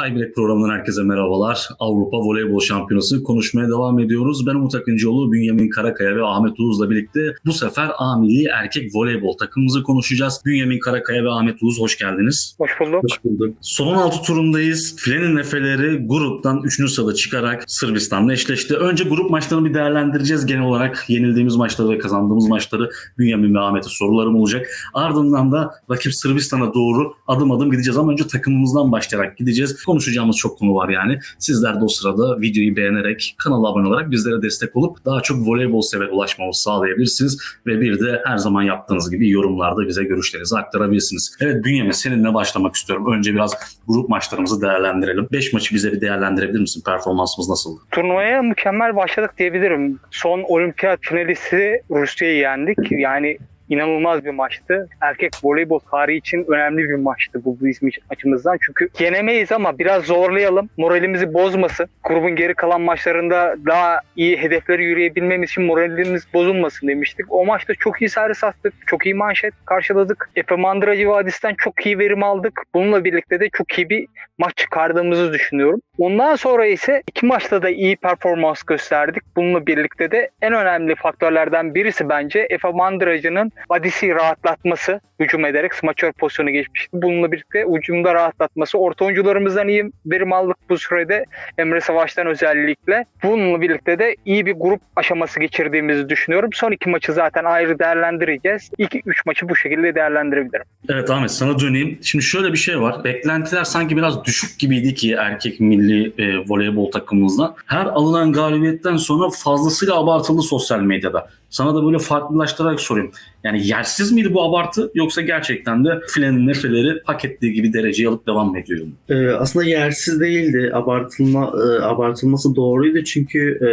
Tiebreak programından herkese merhabalar. Avrupa Voleybol Şampiyonası konuşmaya devam ediyoruz. Ben Umut Akıncıoğlu, Bünyamin Karakaya ve Ahmet Uğuz'la birlikte bu sefer A milli erkek voleybol takımımızı konuşacağız. Bünyamin Karakaya ve Ahmet Uğuz hoş geldiniz. Hoş bulduk. Hoş bulduk. Son 16 turundayız. Filenin Efeleri gruptan 3. sırada çıkarak Sırbistan'la eşleşti. Önce grup maçlarını bir değerlendireceğiz. Genel olarak yenildiğimiz maçları ve kazandığımız maçları Bünyamin ve Ahmet'e sorularım olacak. Ardından da rakip Sırbistan'a doğru adım adım gideceğiz ama önce takımımızdan başlayarak gideceğiz. Konuşacağımız çok konu var yani. Sizler de o sırada videoyu beğenerek, kanala abone olarak bizlere destek olup daha çok voleybol sever ulaşmamızı sağlayabilirsiniz. Ve bir de her zaman yaptığınız gibi yorumlarda bize görüşlerinizi aktarabilirsiniz. Evet Bünyamin seninle başlamak istiyorum. Önce biraz grup maçlarımızı değerlendirelim. 5 maçı bize bir değerlendirebilir misin? Performansımız nasıldı? Turnuvaya mükemmel başladık diyebilirim. Son olimpiyat finalisti Rusya'yı yendik. Yani inanılmaz bir maçtı. Erkek voleybol tarihi için önemli bir maçtı bu bizim açımızdan. Çünkü yenemeyiz ama biraz zorlayalım. Moralimizi bozmasın. Grubun geri kalan maçlarında daha iyi hedefleri yürüyebilmemiz için moralimiz bozulmasın demiştik. O maçta çok iyi servis attık. Çok iyi manşet karşıladık. Efe Mandıracı Vadisi'den çok iyi verim aldık. Bununla birlikte de çok iyi bir maç çıkardığımızı düşünüyorum. Ondan sonra ise iki maçta da iyi performans gösterdik. Bununla birlikte de en önemli faktörlerden birisi bence Efe Mandıracı'nın Vadisi rahatlatması hücum ederek smaçör pozisyonu geçmişti. Bununla birlikte hücumda rahatlatması. Orta oyuncularımızdan iyi verim aldık bu sürede. Emre Savaş'tan özellikle. Bununla birlikte de iyi bir grup aşaması geçirdiğimizi düşünüyorum. Son iki maçı zaten ayrı değerlendireceğiz. İlk üç maçı bu şekilde değerlendirebilirim. Evet Ahmet sana döneyim. Şimdi şöyle bir şey var. Beklentiler sanki biraz düşük gibiydi ki erkek milli e, voleybol takımımızdan. Her alınan galibiyetten sonra fazlasıyla abartıldı sosyal medyada. Sana da böyle farklılaştırarak sorayım. Yani yersiz miydi bu abartı yoksa gerçekten de filenin nefeleri hak ettiği gibi dereceyi alıp devam mı ediyor? Ee, aslında yersiz değildi. Abartılma e, abartılması doğruydu çünkü e,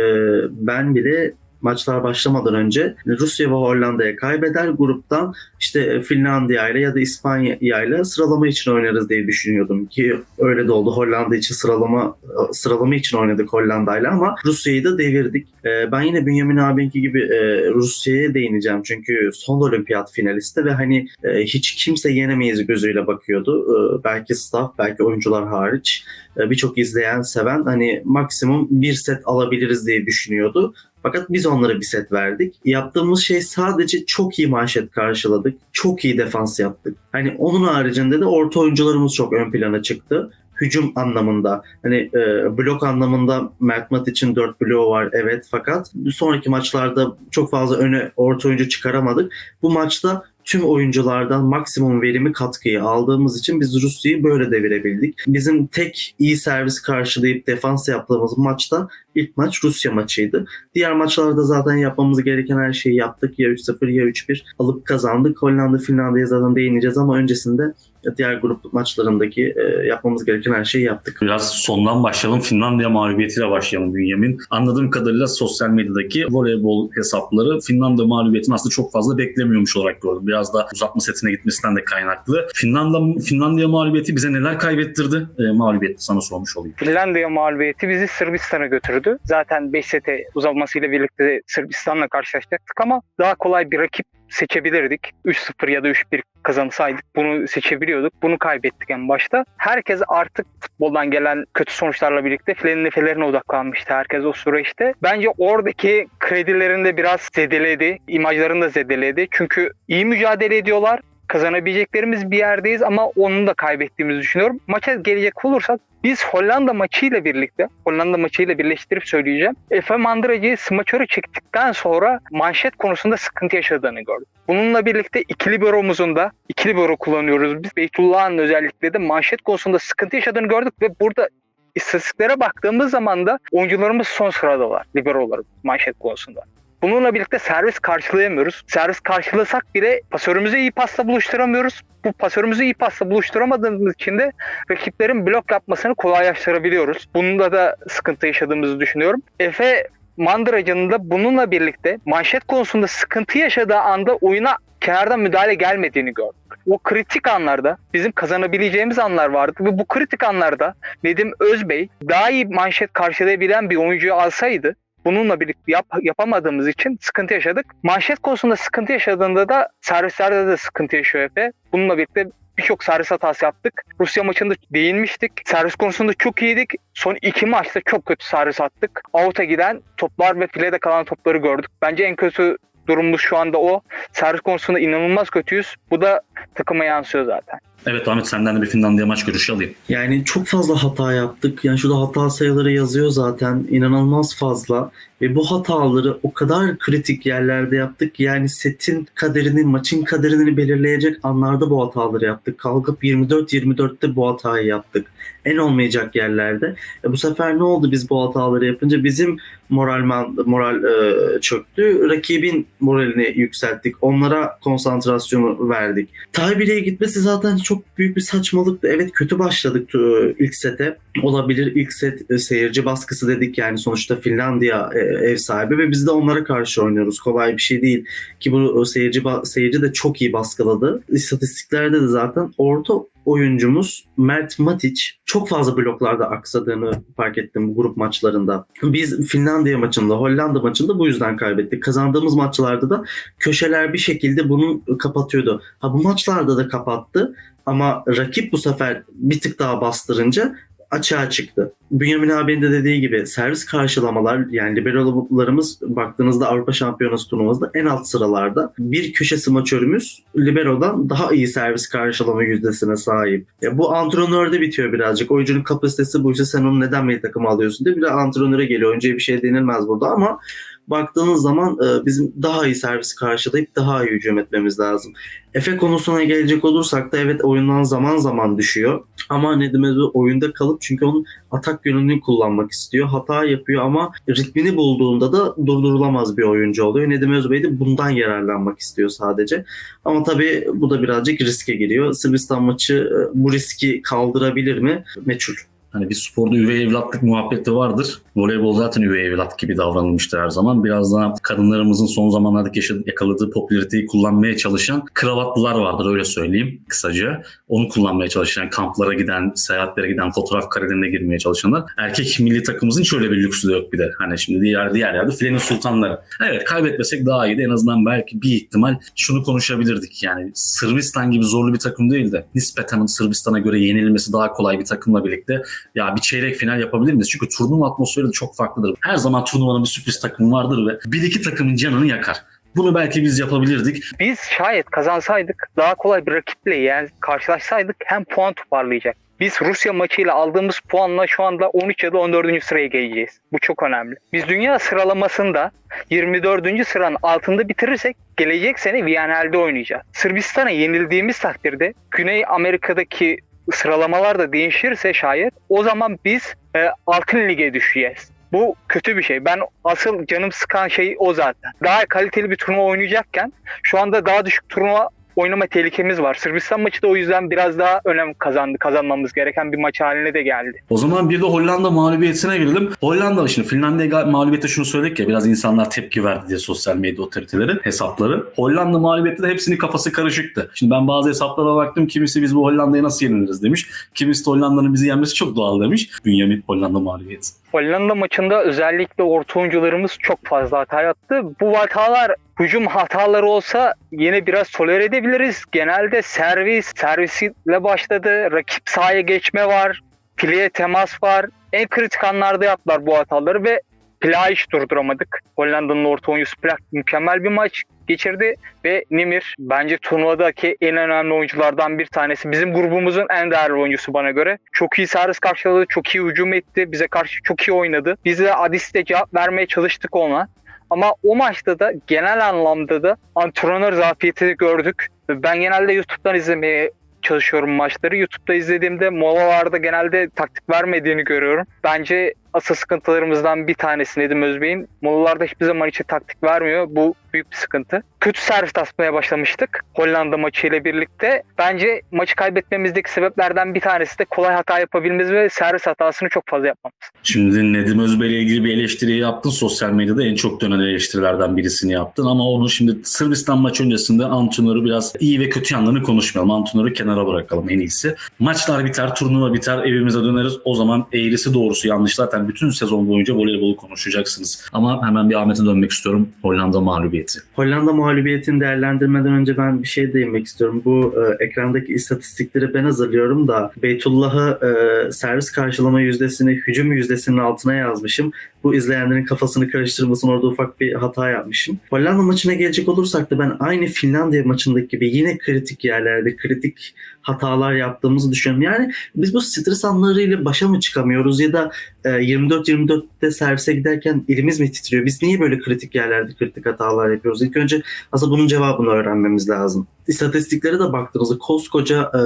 ben bile maçlar başlamadan önce Rusya ve Hollanda'ya kaybeder gruptan işte Finlandiya ile ya da İspanya ile sıralama için oynarız diye düşünüyordum ki öyle de oldu. Hollanda için sıralama sıralama için oynadık Hollanda ile ama Rusya'yı da devirdik. Ben yine Bünyamin abinki gibi e, Rusya'ya değineceğim çünkü son olimpiyat finalisti ve hani e, hiç kimse yenemeyiz gözüyle bakıyordu. E, belki staff, belki oyuncular hariç e, birçok izleyen, seven hani maksimum bir set alabiliriz diye düşünüyordu. Fakat biz onlara bir set verdik. Yaptığımız şey sadece çok iyi manşet karşıladık. Çok iyi defans yaptık. Hani onun haricinde de orta oyuncularımız çok ön plana çıktı. Hücum anlamında hani e, blok anlamında Mert Mat için 4 bloğu var evet fakat sonraki maçlarda çok fazla öne orta oyuncu çıkaramadık. Bu maçta tüm oyunculardan maksimum verimi katkıyı aldığımız için biz Rusya'yı böyle devirebildik. Bizim tek iyi servis karşılayıp defans yaptığımız maçta ilk maç Rusya maçıydı. Diğer maçlarda zaten yapmamız gereken her şeyi yaptık. Ya 3-0 ya 3-1 alıp kazandık. Hollanda, Finlandiya'ya zaten değineceğiz ama öncesinde diğer grup maçlarındaki e, yapmamız gereken her şeyi yaptık. Biraz sondan başlayalım. Finlandiya mağlubiyetiyle başlayalım Bünyamin. Anladığım kadarıyla sosyal medyadaki voleybol hesapları Finlandiya mağlubiyetini aslında çok fazla beklemiyormuş olarak gördüm. Biraz da uzatma setine gitmesinden de kaynaklı. Finlandiya, Finlandiya mağlubiyeti bize neler kaybettirdi? E, mağlubiyeti sana sormuş olayım. Finlandiya mağlubiyeti bizi Sırbistan'a götürdü. Zaten 5 sete uzatmasıyla birlikte Sırbistan'la karşılaşacaktık ama daha kolay bir rakip seçebilirdik. 3-0 ya da 3-1 kazansaydık bunu seçebiliyorduk. Bunu kaybettik en başta. Herkes artık futboldan gelen kötü sonuçlarla birlikte filenin nefelerine odaklanmıştı herkes o süreçte. Bence oradaki kredilerini de biraz zedeledi. imajlarını da zedeledi. Çünkü iyi mücadele ediyorlar kazanabileceklerimiz bir yerdeyiz ama onu da kaybettiğimizi düşünüyorum. Maça gelecek olursak biz Hollanda maçıyla birlikte, Hollanda maçıyla birleştirip söyleyeceğim. Efe Mandıracı'yı smaçörü çektikten sonra manşet konusunda sıkıntı yaşadığını gördüm. Bununla birlikte ikili böromuzun da, ikili böro kullanıyoruz biz. Beytullah'ın özellikle de manşet konusunda sıkıntı yaşadığını gördük ve burada istatistiklere baktığımız zaman da oyuncularımız son sıradalar libero olarak manşet konusunda. Bununla birlikte servis karşılayamıyoruz. Servis karşılasak bile pasörümüzü iyi pasla buluşturamıyoruz. Bu pasörümüzü iyi pasla buluşturamadığımız için de rakiplerin blok yapmasını kolaylaştırabiliyoruz. Bunda da sıkıntı yaşadığımızı düşünüyorum. Efe Mandıracı'nın da bununla birlikte manşet konusunda sıkıntı yaşadığı anda oyuna kenardan müdahale gelmediğini gördük. O kritik anlarda bizim kazanabileceğimiz anlar vardı ve bu kritik anlarda Nedim Özbey daha iyi manşet karşılayabilen bir oyuncuyu alsaydı bununla birlikte yap, yapamadığımız için sıkıntı yaşadık. Manşet konusunda sıkıntı yaşadığında da servislerde de sıkıntı yaşıyor Efe. Bununla birlikte birçok servis hatası yaptık. Rusya maçında değinmiştik. Servis konusunda çok iyiydik. Son iki maçta çok kötü servis attık. Out'a giden toplar ve filede kalan topları gördük. Bence en kötü durumumuz şu anda o. Servis konusunda inanılmaz kötüyüz. Bu da takıma yansıyor zaten. Evet Ahmet senden de bir Finlandiya maç görüşü alayım. Yani çok fazla hata yaptık. Yani şurada hata sayıları yazıyor zaten. İnanılmaz fazla. Ve bu hataları o kadar kritik yerlerde yaptık. ki Yani setin kaderini, maçın kaderini belirleyecek anlarda bu hataları yaptık. Kalkıp 24-24'te bu hatayı yaptık. En olmayacak yerlerde. E bu sefer ne oldu biz bu hataları yapınca? Bizim moral moral e, çöktü. Rakibin moralini yükselttik. Onlara konsantrasyonu verdik. Taybiri'ye gitmesi zaten çok büyük bir saçmalıktı. Evet kötü başladık e, ilk sete. Olabilir ilk set e, seyirci baskısı dedik yani sonuçta Finlandiya e, ev sahibi ve biz de onlara karşı oynuyoruz. Kolay bir şey değil ki bu seyirci seyirci de çok iyi baskıladı. İstatistiklerde de zaten orta oyuncumuz Mert Matic çok fazla bloklarda aksadığını fark ettim bu grup maçlarında. Biz Finlandiya maçında, Hollanda maçında bu yüzden kaybettik. Kazandığımız maçlarda da köşeler bir şekilde bunu kapatıyordu. Ha bu maçlarda da kapattı ama rakip bu sefer bir tık daha bastırınca açığa çıktı. Bünyamin abinin de dediği gibi servis karşılamalar yani liberolarımız baktığınızda Avrupa Şampiyonası turnuvasında en alt sıralarda. Bir köşe smaçörümüz liberodan daha iyi servis karşılama yüzdesine sahip. Ya bu antrenörde bitiyor birazcık. Oyuncunun kapasitesi buysa sen onu neden milli takıma alıyorsun diye bir de antrenöre geliyor. Önce bir şey denilmez burada ama baktığınız zaman e, bizim daha iyi servis karşılayıp daha iyi hücum etmemiz lazım. Efe konusuna gelecek olursak da evet oyundan zaman zaman düşüyor. Ama Nedim Özbey oyunda kalıp çünkü onun atak yönünü kullanmak istiyor. Hata yapıyor ama ritmini bulduğunda da durdurulamaz bir oyuncu oluyor. Nedim Özbey de bundan yararlanmak istiyor sadece. Ama tabii bu da birazcık riske giriyor. Sırbistan maçı e, bu riski kaldırabilir mi? Meçhul. Hani bir sporda üvey evlatlık muhabbeti vardır. Voleybol zaten üvey evlat gibi davranılmıştır her zaman. Biraz daha kadınlarımızın son zamanlardaki yaşadığı, yakaladığı popülariteyi kullanmaya çalışan kravatlılar vardır öyle söyleyeyim kısaca. Onu kullanmaya çalışan, kamplara giden, seyahatlere giden, fotoğraf karelerine girmeye çalışanlar. Erkek milli takımımızın şöyle bir lüksü de yok bir de. Hani şimdi diğer diğer yerde filenin sultanları. Evet kaybetmesek daha iyiydi. En azından belki bir ihtimal şunu konuşabilirdik. Yani Sırbistan gibi zorlu bir takım değil de nispeten Sırbistan'a göre yenilmesi daha kolay bir takımla birlikte ya bir çeyrek final yapabilir miyiz? Çünkü turnuva atmosferi de çok farklıdır. Her zaman turnuvanın bir sürpriz takımı vardır ve bir iki takımın canını yakar. Bunu belki biz yapabilirdik. Biz şayet kazansaydık daha kolay bir rakiple yani karşılaşsaydık hem puan toparlayacak. Biz Rusya maçıyla aldığımız puanla şu anda 13 ya da 14. sıraya geleceğiz. Bu çok önemli. Biz dünya sıralamasında 24. sıranın altında bitirirsek gelecek sene Viyanel'de oynayacağız. Sırbistan'a yenildiğimiz takdirde Güney Amerika'daki sıralamalar da değişirse şayet o zaman biz e, altın lige düşeceğiz. Bu kötü bir şey. Ben asıl canım sıkan şey o zaten. Daha kaliteli bir turnuva oynayacakken şu anda daha düşük turnuva oynama tehlikemiz var. Sırbistan maçı da o yüzden biraz daha önem kazandı. Kazanmamız gereken bir maç haline de geldi. O zaman bir de Hollanda mağlubiyetine gelelim. Hollanda şimdi Finlandiya mağlubiyete şunu söyledik ya biraz insanlar tepki verdi diye sosyal medya otoriteleri hesapları. Hollanda mağlubiyette de hepsinin kafası karışıktı. Şimdi ben bazı hesaplara baktım. Kimisi biz bu Hollanda'ya nasıl yeniliriz demiş. Kimisi de Hollanda'nın bizi yenmesi çok doğal demiş. Bünyamin Hollanda mağlubiyeti. Hollanda maçında özellikle orta oyuncularımız çok fazla hata yaptı. Bu hatalar hücum hataları olsa yine biraz tolere edebiliriz. Genelde servis, servisiyle başladı. Rakip sahaya geçme var. Fileye temas var. En kritik anlarda yaptılar bu hataları ve Plak'ı hiç durduramadık. Hollanda'nın orta oyuncusu Plak mükemmel bir maç geçirdi ve Nimir bence turnuvadaki en önemli oyunculardan bir tanesi. Bizim grubumuzun en değerli oyuncusu bana göre. Çok iyi servis karşıladı, çok iyi hücum etti, bize karşı çok iyi oynadı. Biz de Adis'te cevap vermeye çalıştık ona. Ama o maçta da genel anlamda da antrenör zafiyeti gördük. Ben genelde YouTube'dan izlemeye çalışıyorum maçları. YouTube'da izlediğimde molalarda genelde taktik vermediğini görüyorum. Bence asıl sıkıntılarımızdan bir tanesi Nedim Özbey'in. Molalarda hiçbir zaman için taktik vermiyor. Bu büyük bir sıkıntı. Kötü servis atmaya başlamıştık Hollanda maçıyla birlikte. Bence maçı kaybetmemizdeki sebeplerden bir tanesi de kolay hata yapabilmemiz ve servis hatasını çok fazla yapmamız. Şimdi Nedim Özbey ile ilgili bir eleştiri yaptın. Sosyal medyada en çok dönen eleştirilerden birisini yaptın. Ama onu şimdi Sırbistan maçı öncesinde antrenörü biraz iyi ve kötü yanlarını konuşmayalım. Antrenörü kenara bırakalım en iyisi. Maçlar biter, turnuva biter, evimize döneriz. O zaman eğrisi doğrusu yanlışlar zaten bütün sezon boyunca voleybolu konuşacaksınız. Ama hemen bir Ahmet'e dönmek istiyorum. Hollanda mağlubiyeti. Hollanda mağlubiyetini değerlendirmeden önce ben bir şey değinmek istiyorum. Bu e, ekrandaki istatistikleri ben hazırlıyorum da Beytullah'ı e, servis karşılama yüzdesini hücum yüzdesinin altına yazmışım. Bu izleyenlerin kafasını karıştırmasın orada ufak bir hata yapmışım. Hollanda maçına gelecek olursak da ben aynı Finlandiya maçındaki gibi yine kritik yerlerde kritik hatalar yaptığımızı düşünüyorum. Yani biz bu stres anlarıyla başa mı çıkamıyoruz ya da e, 24-24'te servise giderken elimiz mi titriyor? Biz niye böyle kritik yerlerde kritik hatalar yapıyoruz? İlk önce aslında bunun cevabını öğrenmemiz lazım. İstatistiklere de baktığınızda koskoca e,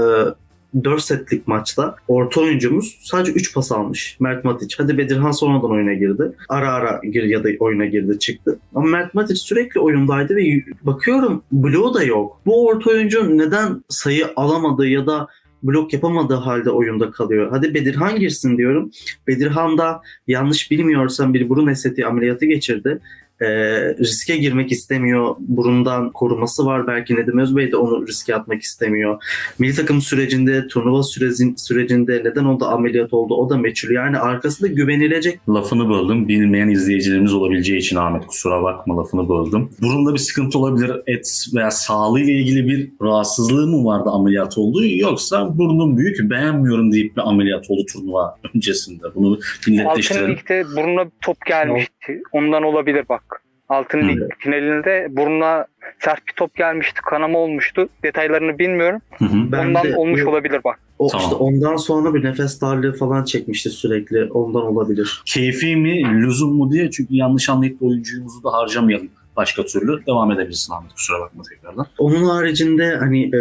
4 setlik maçta orta oyuncumuz sadece 3 pas almış. Mert Matic. Hadi Bedirhan sonradan oyuna girdi. Ara ara gir ya da oyuna girdi çıktı. Ama Mert Matic sürekli oyundaydı ve bakıyorum bloğu da yok. Bu orta oyuncu neden sayı alamadı ya da blok yapamadığı halde oyunda kalıyor. Hadi Bedirhan girsin diyorum. Bedirhan da yanlış bilmiyorsam bir burun estetiği ameliyatı geçirdi. Ee, riske girmek istemiyor. Burundan koruması var. Belki Nedim Özbey de onu riske atmak istemiyor. Milli takım sürecinde, turnuva sürecin, sürecinde neden o da ameliyat oldu o da meçhul. Yani arkasında güvenilecek Lafını böldüm. Bilmeyen izleyicilerimiz olabileceği için Ahmet kusura bakma lafını böldüm. Burunda bir sıkıntı olabilir. Et veya sağlığıyla ilgili bir rahatsızlığı mı vardı ameliyat olduğu yoksa burnum büyük beğenmiyorum deyip bir ameliyat oldu turnuva öncesinde. Bunu Altın netleştirelim. Lig'de burnuna top gelmişti. Ondan olabilir bak. Altın. Lig finalinde burnuna sert bir top gelmişti. Kanama olmuştu. Detaylarını bilmiyorum. Hı hı. Ben Ondan de- olmuş olabilir bak. o Tamam. işte ondan sonra bir nefes darlığı falan çekmişti sürekli. Ondan olabilir. Keyfi mi, lüzum mu diye çünkü yanlış anlayıp oyuncumuzu da harcamayalım başka türlü. Devam edebilirsin Ahmet kusura bakma tekrardan. Onun haricinde hani e,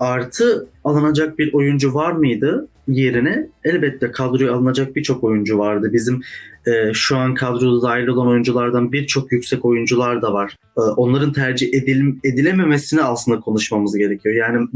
artı alınacak bir oyuncu var mıydı yerine? Elbette kadroya alınacak birçok oyuncu vardı. Bizim e, şu an kadroda dahil olan oyunculardan birçok yüksek oyuncular da var. E, onların tercih edil, edilememesini aslında konuşmamız gerekiyor. Yani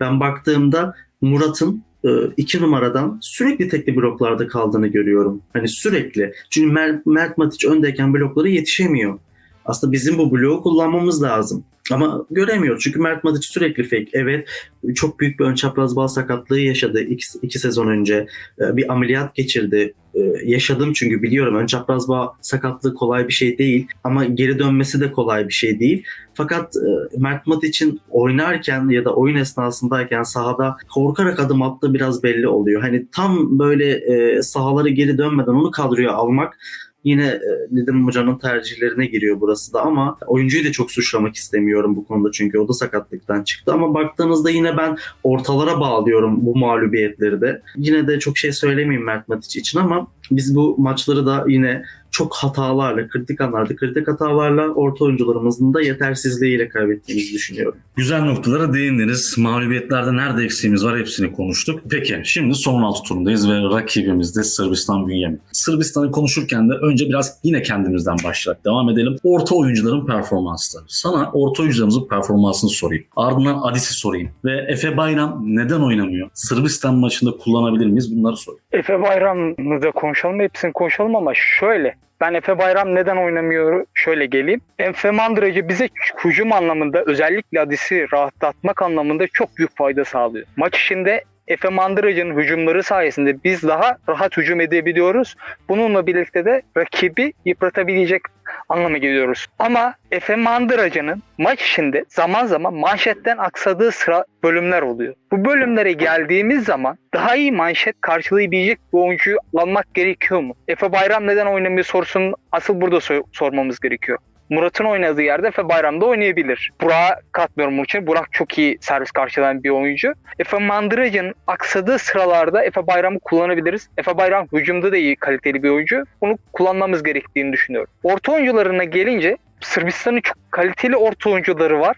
ben baktığımda Murat'ın e, iki numaradan sürekli tekli bloklarda kaldığını görüyorum. Hani sürekli. Çünkü Mert, Mert Matic öndeyken bloklara yetişemiyor. Aslında bizim bu bloğu kullanmamız lazım. Ama göremiyor çünkü Mert Matic sürekli fake. Evet çok büyük bir ön çapraz bağ sakatlığı yaşadı iki, iki sezon önce. Ee, Bir ameliyat geçirdi. Ee, Yaşadım çünkü biliyorum ön çapraz bağ sakatlığı kolay bir şey değil. Ama geri dönmesi de kolay bir şey değil. Fakat e, Mert Matic'in oynarken ya da oyun esnasındayken sahada korkarak adım attığı biraz belli oluyor. Hani tam böyle e, sahaları geri dönmeden onu kadroya almak yine e, Nedim Hoca'nın tercihlerine giriyor burası da ama oyuncuyu da çok suçlamak istemiyorum bu konuda çünkü o da sakatlıktan çıktı ama baktığınızda yine ben ortalara bağlıyorum bu mağlubiyetleri de. Yine de çok şey söylemeyeyim Mert Matic için ama biz bu maçları da yine çok hatalarla, kritik anlarda kritik hatalarla orta oyuncularımızın da yetersizliğiyle kaybettiğimizi düşünüyorum. Güzel noktalara değindiniz. Mağlubiyetlerde nerede eksiğimiz var hepsini konuştuk. Peki şimdi son altı turundayız ve rakibimiz de Sırbistan Bünyamin. Sırbistan'ı konuşurken de önce biraz yine kendimizden başlayarak devam edelim. Orta oyuncuların performansları. Sana orta oyuncularımızın performansını sorayım. Ardından Adis'i sorayım. Ve Efe Bayram neden oynamıyor? Sırbistan maçında kullanabilir miyiz? Bunları sorayım. Efe Bayram'ı da konuşalım. Hepsini konuşalım ama şöyle. Ben Efe Bayram neden oynamıyor? Şöyle geleyim. Efe Mandıracı bize hücum anlamında özellikle Adis'i rahatlatmak anlamında çok büyük fayda sağlıyor. Maç içinde Efe Mandıracı'nın hücumları sayesinde biz daha rahat hücum edebiliyoruz. Bununla birlikte de rakibi yıpratabilecek anlamı geliyoruz. Ama Efe Mandıracı'nın maç içinde zaman zaman manşetten aksadığı sıra bölümler oluyor. Bu bölümlere geldiğimiz zaman daha iyi manşet karşılayabilecek bir oyuncuyu almak gerekiyor mu? Efe Bayram neden oynamıyor sorusunu asıl burada sor- sormamız gerekiyor. Murat'ın oynadığı yerde Efe Bayram da oynayabilir. Burak'a katmıyorum bunun için. Burak çok iyi servis karşılayan bir oyuncu. Efe Mandıracı'nın aksadığı sıralarda Efe Bayram'ı kullanabiliriz. Efe Bayram hücumda da iyi kaliteli bir oyuncu. Bunu kullanmamız gerektiğini düşünüyorum. Orta oyuncularına gelince Sırbistan'ın çok kaliteli orta oyuncuları var.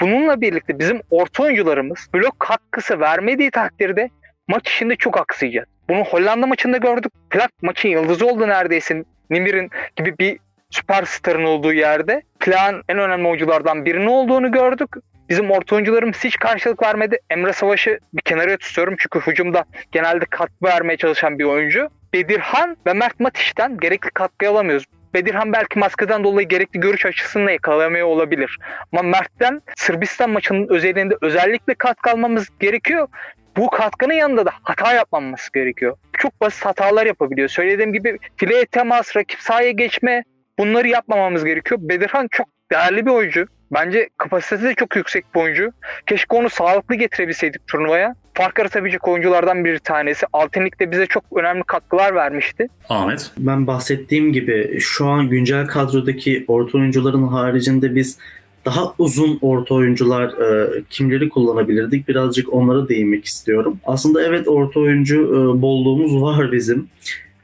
Bununla birlikte bizim orta oyuncularımız blok katkısı vermediği takdirde maç içinde çok aksayacağız. Bunu Hollanda maçında gördük. Plak maçın yıldızı oldu neredeyse. Nimir'in gibi bir süperstarın olduğu yerde. Plak'ın en önemli oyunculardan birinin olduğunu gördük. Bizim orta oyuncularımız hiç karşılık vermedi. Emre Savaş'ı bir kenara tutuyorum çünkü hücumda genelde katkı vermeye çalışan bir oyuncu. Bedirhan ve Mert Matiş'ten gerekli katkı alamıyoruz. Bedirhan belki maskeden dolayı gerekli görüş açısını yakalamıyor olabilir. Ama Mert'ten Sırbistan maçının özelinde özellikle katkı almamız gerekiyor. Bu katkının yanında da hata yapmamamız gerekiyor. Çok basit hatalar yapabiliyor. Söylediğim gibi fileye temas, rakip sahaya geçme bunları yapmamamız gerekiyor. Bedirhan çok değerli bir oyuncu. Bence kapasitesi de çok yüksek bir oyuncu. Keşke onu sağlıklı getirebilseydik turnuvaya. Fark yaratabilecek oyunculardan bir tanesi. Altın Lig'de bize çok önemli katkılar vermişti. Ahmet. Ben bahsettiğim gibi şu an güncel kadrodaki orta oyuncuların haricinde biz daha uzun orta oyuncular e, kimleri kullanabilirdik? Birazcık onlara değinmek istiyorum. Aslında evet orta oyuncu e, bolluğumuz var bizim.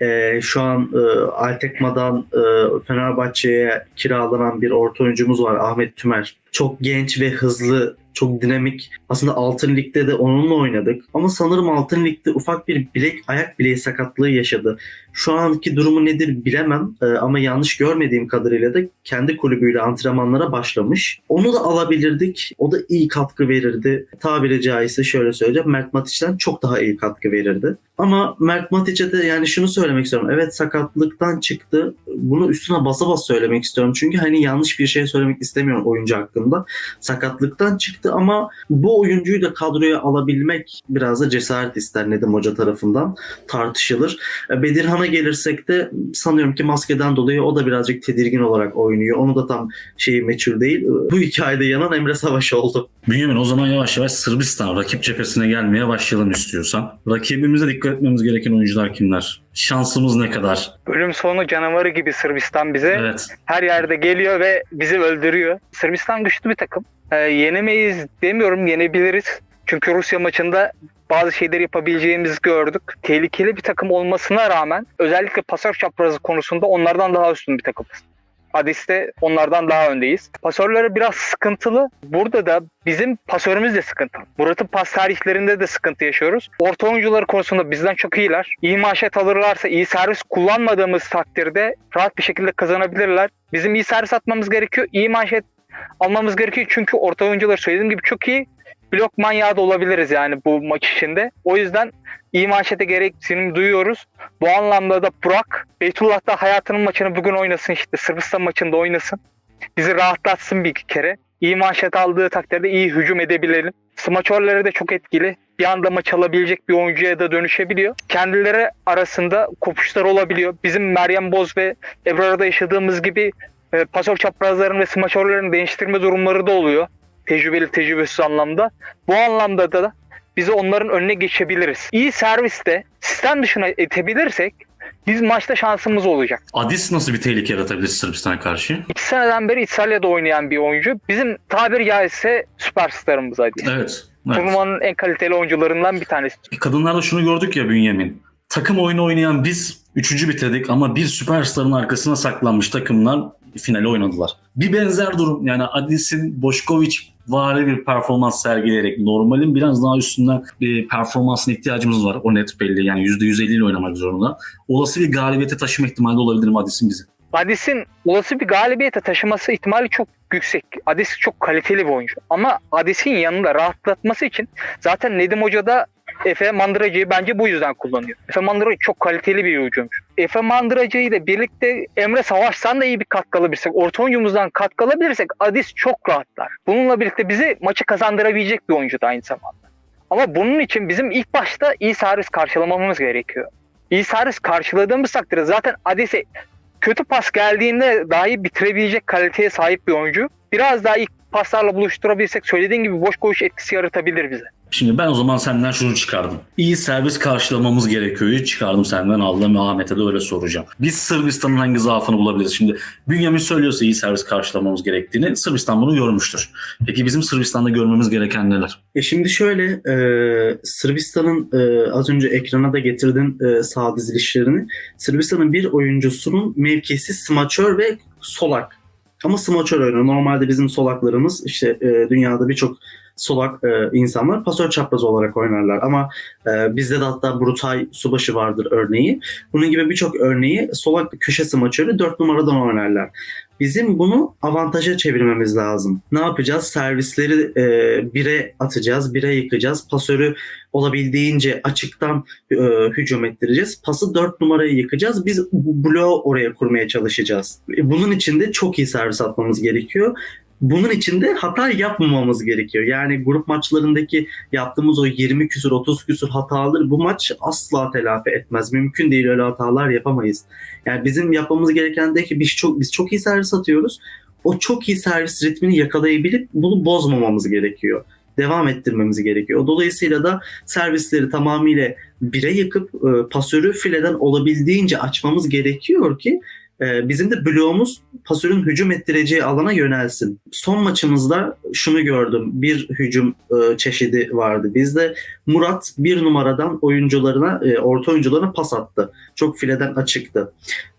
E, şu an e, Altekma'dan e, Fenerbahçe'ye kiralanan bir orta oyuncumuz var Ahmet Tümer. Çok genç ve hızlı, çok dinamik. Aslında Altın Lig'de de onunla oynadık. Ama sanırım Altın Lig'de ufak bir bilek, ayak bileği sakatlığı yaşadı. Şu anki durumu nedir bilemem Ee, ama yanlış görmediğim kadarıyla da kendi kulübüyle antrenmanlara başlamış. Onu da alabilirdik. O da iyi katkı verirdi. Tabiri caizse şöyle söyleyeceğim. Mert Matiç'ten çok daha iyi katkı verirdi. Ama Mert Matiç'e de yani şunu söylemek istiyorum. Evet sakatlıktan çıktı. Bunu üstüne basa bas söylemek istiyorum. Çünkü hani yanlış bir şey söylemek istemiyorum oyuncu hakkında. Sakatlıktan çıktı ama bu oyuncuyu da kadroya alabilmek biraz da cesaret ister Nedim Hoca tarafından. Tartışılır. E, Bedirhan'a gelirsek de sanıyorum ki maskeden dolayı o da birazcık tedirgin olarak oynuyor. Onu da tam şeyi meçhul değil. Bu hikayede yanan Emre Savaş oldu. Bünyamin o zaman yavaş yavaş Sırbistan rakip cephesine gelmeye başlayalım istiyorsan. Rakibimize dikkat etmemiz gereken oyuncular kimler? Şansımız ne kadar? Bölüm sonu canavarı gibi Sırbistan bize. Evet. her yerde geliyor ve bizi öldürüyor. Sırbistan güçlü bir takım. Ee, yenemeyiz demiyorum, yenebiliriz. Çünkü Rusya maçında bazı şeyleri yapabileceğimizi gördük. Tehlikeli bir takım olmasına rağmen özellikle pasör çaprazı konusunda onlardan daha üstün bir takımız. Adis'te onlardan daha öndeyiz. Pasörleri biraz sıkıntılı. Burada da bizim pasörümüz de sıkıntılı. Murat'ın pas tarihlerinde de sıkıntı yaşıyoruz. Orta oyuncuları konusunda bizden çok iyiler. İyi maaşet alırlarsa, iyi servis kullanmadığımız takdirde rahat bir şekilde kazanabilirler. Bizim iyi servis atmamız gerekiyor. İyi maaşet almamız gerekiyor. Çünkü orta oyuncular söylediğim gibi çok iyi. Blok manyağı da olabiliriz yani bu maç içinde. O yüzden iyi manşete gereksinim duyuyoruz. Bu anlamda da Burak Beytullah da hayatının maçını bugün oynasın işte. Sırbistan maçında oynasın. Bizi rahatlatsın bir kere. İyi manşet aldığı takdirde iyi hücum edebilelim. Smaçörleri de çok etkili. Bir anda maç alabilecek bir oyuncuya da dönüşebiliyor. Kendileri arasında kopuşlar olabiliyor. Bizim Meryem Boz ve Ebrar'da yaşadığımız gibi e, pasör çaprazların ve smaçörlerin değiştirme durumları da oluyor. Tecrübeli tecrübesiz anlamda. Bu anlamda da biz onların önüne geçebiliriz. İyi serviste sistem dışına etebilirsek biz maçta şansımız olacak. Adis nasıl bir tehlike yaratabilir Sırbistan'a karşı? İki seneden beri İtalya'da oynayan bir oyuncu. Bizim tabiri caizse süperstarımız hadi. Evet. evet. Turnuvanın en kaliteli oyuncularından bir tanesi. Kadınlarda şunu gördük ya Bünyamin. Takım oyunu oynayan biz üçüncü bitirdik ama bir süperstarın arkasına saklanmış takımlar finali oynadılar. Bir benzer durum yani Adis'in Boşkovic vari bir performans sergileyerek normalin biraz daha üstünden bir performansına ihtiyacımız var. O net belli. Yani %150 ile oynamak zorunda. Olası bir galibiyete taşıma ihtimali olabilir mi Adis'in bizi? Adis'in olası bir galibiyete taşıması ihtimali çok yüksek. Adis çok kaliteli bir oyuncu. Ama Adis'in yanında rahatlatması için zaten Nedim Hoca da Efe Mandıracı'yı bence bu yüzden kullanıyor. Efe Mandıracı çok kaliteli bir oyuncuymuş. Efe Mandıracı ile birlikte Emre Savaş'tan da iyi bir katkı alabilirsek, orta oyuncumuzdan katkı alabilirsek Adis çok rahatlar. Bununla birlikte bizi maçı kazandırabilecek bir oyuncu da aynı zamanda. Ama bunun için bizim ilk başta iyi servis karşılamamız gerekiyor. İyi servis karşıladığımız takdirde zaten Adis'e kötü pas geldiğinde dahi bitirebilecek kaliteye sahip bir oyuncu. Biraz daha ilk paslarla buluşturabilsek söylediğin gibi boş koğuş etkisi yaratabilir bize. Şimdi ben o zaman senden şunu çıkardım. İyi servis karşılamamız gerekiyor. Çıkardım senden aldım Ahmet'e de öyle soracağım. Biz Sırbistan'ın hangi zaafını bulabiliriz? Şimdi Bünyamin söylüyorsa iyi servis karşılamamız gerektiğini Sırbistan bunu görmüştür. Peki bizim Sırbistan'da görmemiz gereken neler? E şimdi şöyle e, Sırbistan'ın e, az önce ekrana da getirdin e, sağ dizilişlerini. Sırbistan'ın bir oyuncusunun mevkisi smaçör ve solak. Ama smaçör oynuyor. Normalde bizim solaklarımız işte e, dünyada birçok solak e, insanlar pasör çaprazı olarak oynarlar. Ama e, bizde de hatta Brutay Subaşı vardır örneği. Bunun gibi birçok örneği solak köşe smaçörü 4 numaradan oynarlar. Bizim bunu avantaja çevirmemiz lazım. Ne yapacağız? Servisleri e, bire atacağız, bire yıkacağız. Pasörü olabildiğince açıktan e, hücum ettireceğiz. Pası 4 numarayı yıkacağız. Biz bloğu oraya kurmaya çalışacağız. E, Bunun için de çok iyi servis atmamız gerekiyor. Bunun için de hata yapmamamız gerekiyor. Yani grup maçlarındaki yaptığımız o 20 küsur 30 küsur hataları bu maç asla telafi etmez. Mümkün değil öyle hatalar yapamayız. Yani bizim yapmamız gereken de ki biz çok biz çok iyi servis atıyoruz. O çok iyi servis ritmini yakalayabilip bunu bozmamamız gerekiyor. Devam ettirmemiz gerekiyor. Dolayısıyla da servisleri tamamıyla bire yıkıp e, pasörü fileden olabildiğince açmamız gerekiyor ki bizim de bloğumuz pasörün hücum ettireceği alana yönelsin. Son maçımızda şunu gördüm. Bir hücum e, çeşidi vardı. Bizde Murat bir numaradan oyuncularına, e, orta oyuncularına pas attı. Çok fileden açıktı.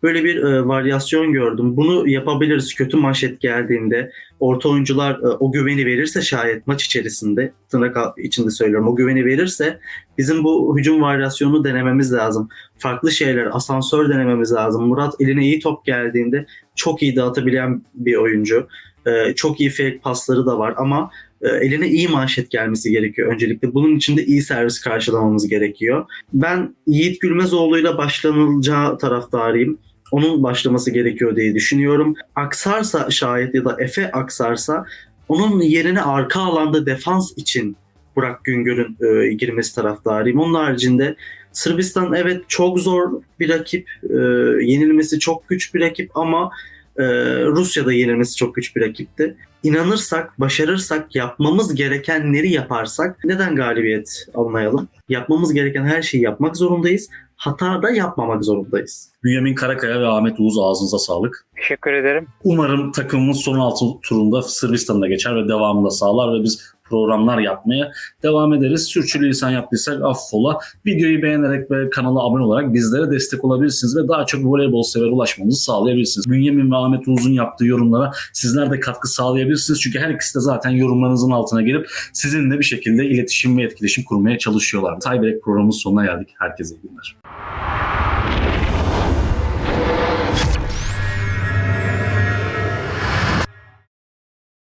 Böyle bir e, varyasyon gördüm. Bunu yapabiliriz kötü manşet geldiğinde. Orta oyuncular e, o güveni verirse şayet maç içerisinde, tırnak içinde söylüyorum, o güveni verirse bizim bu hücum varyasyonunu denememiz lazım. Farklı şeyler, asansör denememiz lazım. Murat eline iyi top geldiğinde çok iyi dağıtabilen bir oyuncu. E, çok iyi fake pasları da var ama e, eline iyi manşet gelmesi gerekiyor öncelikle. Bunun için de iyi servis karşılamamız gerekiyor. Ben Yiğit Gülmezoğlu'yla başlanılacağı taraftarıyım. Onun başlaması gerekiyor diye düşünüyorum. Aksarsa şayet ya da Efe aksarsa onun yerine arka alanda defans için Burak Güngör'ün e, girmesi taraftarıyım. Onun haricinde Sırbistan evet çok zor bir rakip. E, yenilmesi çok güç bir rakip ama e, Rusya'da yenilmesi çok güç bir rakipti. İnanırsak, başarırsak, yapmamız gerekenleri yaparsak neden galibiyet almayalım? Yapmamız gereken her şeyi yapmak zorundayız. Hata da yapmamak zorundayız. Bünyamin Karakaya ve Ahmet Uğuz ağzınıza sağlık. Teşekkür ederim. Umarım takımımız son altı turunda Sırbistan'da geçer ve devamında sağlar ve biz programlar yapmaya devam ederiz. Sürçülisan yaptıysak affola. Videoyu beğenerek ve kanala abone olarak bizlere destek olabilirsiniz ve daha çok voleybol sever ulaşmamızı sağlayabilirsiniz. Bünyamin ve Ahmet Uğuz'un yaptığı yorumlara sizler de katkı sağlayabilirsiniz. Çünkü her ikisi de zaten yorumlarınızın altına gelip sizinle bir şekilde iletişim ve etkileşim kurmaya çalışıyorlar. Tiebreak programının sonuna geldik. Herkese iyi günler.